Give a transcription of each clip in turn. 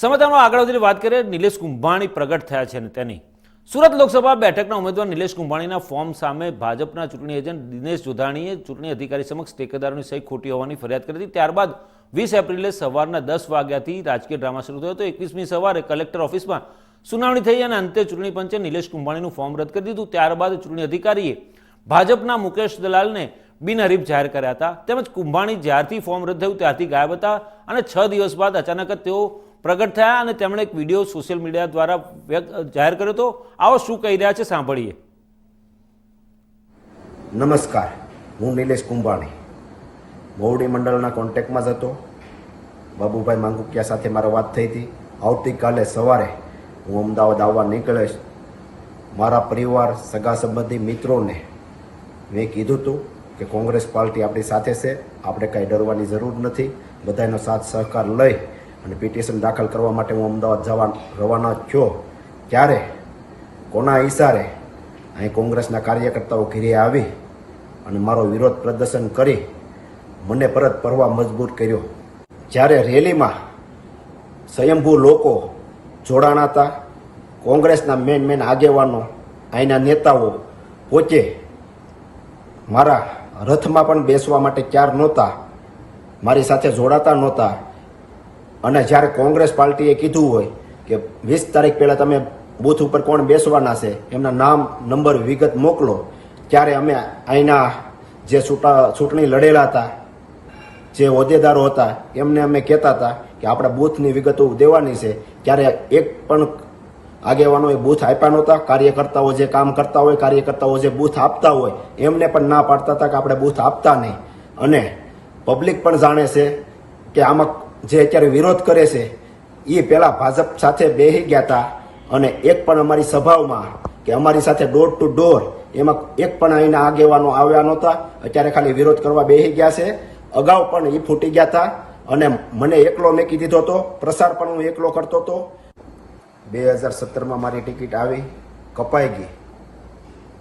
સમાચારમાં આગળ વધીને વાત કરીએ, નિલેશ કુંભાણી પ્રગટ થયા છે અને તેની સુરત લોકસભા બેઠકના ઉમેદવાર નિલેશ કુંભાણીના ફોર્મ સામે ભાજપના ચૂંટણી એજન્ટ દિનેશ જોધાણીએ ચૂંટણી અધિકારી સમક્ષ ટેકેદારોની સહી ખોટી હોવાની ફરિયાદ કરી હતી. ત્યારબાદ વીસ એપ્રિલે સવારના દસ વાગ્યાથી રાજકીય ડ્રામા શરૂ થયો હતો. એકવીસમી સવારે કલેક્ટર ઓફિસમાં સુનાવણી થઈ અને અંતે ચૂંટણી પંચે નિલેશ કુંભાણીનું ફોર્મ રદ કરી દીધું. ત્યારબાદ ચૂંટણી અધિકારીએ ભાજપના મુકેશ દલાલને બિનહરીફ જાહેર કર્યા હતા. તેમજ કુંભાણી જ્યારથી ફોર્મ રદ થયું ત્યારથી ગાયબ હતા અને છ દિવસ બાદ અચાનક જ તેઓ પ્રગટ થયા અને તેમણે એક વીડિયો સોશિયલ મીડિયા દ્વારા જાહેર કર્યો હતો. આવો શું કહી રહ્યા છે સાંભળીએ. નમસ્કાર. હું નિલેશ કુંભાણી. મોવડી મંડળના કોન્ટેક્ટમાં જ હતો. બાબુભાઈ માંગુકિયા સાથે મારો વાત થઈ હતી. આવતીકાલે સવારે હું અમદાવાદ આવવા નીકળીશ. મારા પરિવાર, સગા સંબંધી મિત્રોને મેં કીધું હતું કે કોંગ્રેસ પાર્ટી આપણી સાથે છે. આપણે કાંઈ ડરવાની જરૂર નથી. બધાનો સાથ સહકાર લઈ અને પિટિશન દાખલ કરવા માટે હું અમદાવાદ જવા રવાના થયો. ત્યારે કોના ઈશારે અહીં કોંગ્રેસના કાર્યકર્તાઓ ઘેરે આવી અને મારો વિરોધ પ્રદર્શન કરી મને પરત ફરવા મજબૂર કર્યો. જ્યારે રેલીમાં સ્વયંભૂ લોકો જોડાણા હતા, કોંગ્રેસના મેન મેન આગેવાનો, અહીંના નેતાઓ પોતે મારા રથમાં પણ બેસવા માટે ક્યાર નહોતા, મારી સાથે જોડાતા નહોતા. અને જ્યારે કોંગ્રેસ પાર્ટીએ કીધું હોય કે વીસ તારીખ પહેલાં તમે બૂથ ઉપર કોણ બેસવાના છે, એમના નામ, નંબર, વિગત મોકલો, ત્યારે અમે અહીંના જે ચૂંટા ચૂંટણી લડેલા હતા, જે હોદ્દેદારો હતા, એમને અમે કહેતા હતા કે આપણે બૂથની વિગતો દેવાની છે. ત્યારે એક પણ આગેવાનોએ બૂથ આપ્યા નહોતા. કાર્યકર્તાઓ જે કામ કરતા હોય, કાર્યકર્તાઓ જે બૂથ આપતા હોય, એમને પણ ના પાડતા હતા કે આપણે બૂથ આપતા નહીં. અને પબ્લિક પણ જાણે છે કે આમાં જે અત્યારે વિરોધ કરે છે, એ પહેલાં ભાજપ સાથે બેસી ગયા હતા અને એક પણ અમારી સભાઓમાં કે અમારી સાથે ડોર ટુ ડોર એમાં એક પણ અહીંના આગેવાનો આવ્યા નહોતા. અત્યારે ખાલી વિરોધ કરવા બેસી ગયા છે. અગાઉ પણ એ ફૂટી ગયા હતા અને મને એકલો મેકી દીધો હતો. પ્રસાર પણ હું એકલો કરતો હતો. બે હજાર સત્તરમાં મારી ટિકિટ આવી, કપાઈ ગઈ.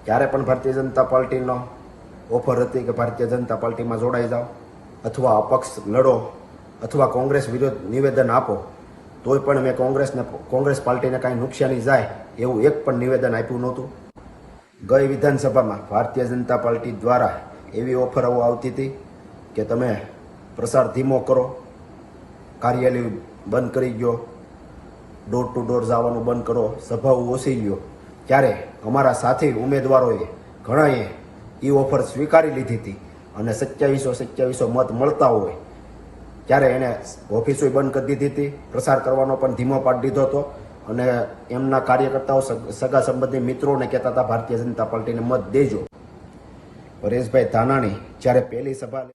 ત્યારે પણ ભારતીય જનતા પાર્ટીનો ઓફર હતી કે ભારતીય જનતા પાર્ટીમાં જોડાઈ જાઓ અથવા અપક્ષ લડો. અથવા કોંગ્રેસ વિરુદ્ધ નિવેદન આપો, તોય પણ મેં કોંગ્રેસને, કોંગ્રેસ પાર્ટીને કાંઈ નુકસાની જાય એવું એક પણ નિવેદન આપ્યું નહોતું. ગઈ વિધાનસભામાં ભારતીય જનતા પાર્ટી દ્વારા એવી ઓફરો આવતી હતી કે તમે પ્રસાર ધીમો કરો, કાર્યાલય બંધ કરી ગયો ડોર ટુ ડોર જવાનું બંધ કરો, સભાઓ ઓછી ગયો ત્યારે અમારા સાથી ઉમેદવારોએ ઘણાએ એ ઓફર સ્વીકારી લીધી હતી અને સત્યાવીસો સત્યાવીસો મત મળતા હોય ત્યારે એને ઓફિસો બંધ કરી દીધી હતી. પ્રસાર કરવાનો પણ ધીમો પાડી દીધો હતો. અને એમના કાર્યકર્તાઓ સગા સંબંધી મિત્રોને કહેતા હતા, ભારતીય જનતા પાર્ટીને મત દેજો. પરેશભાઈ ધાનાણી જ્યારે પહેલી સભા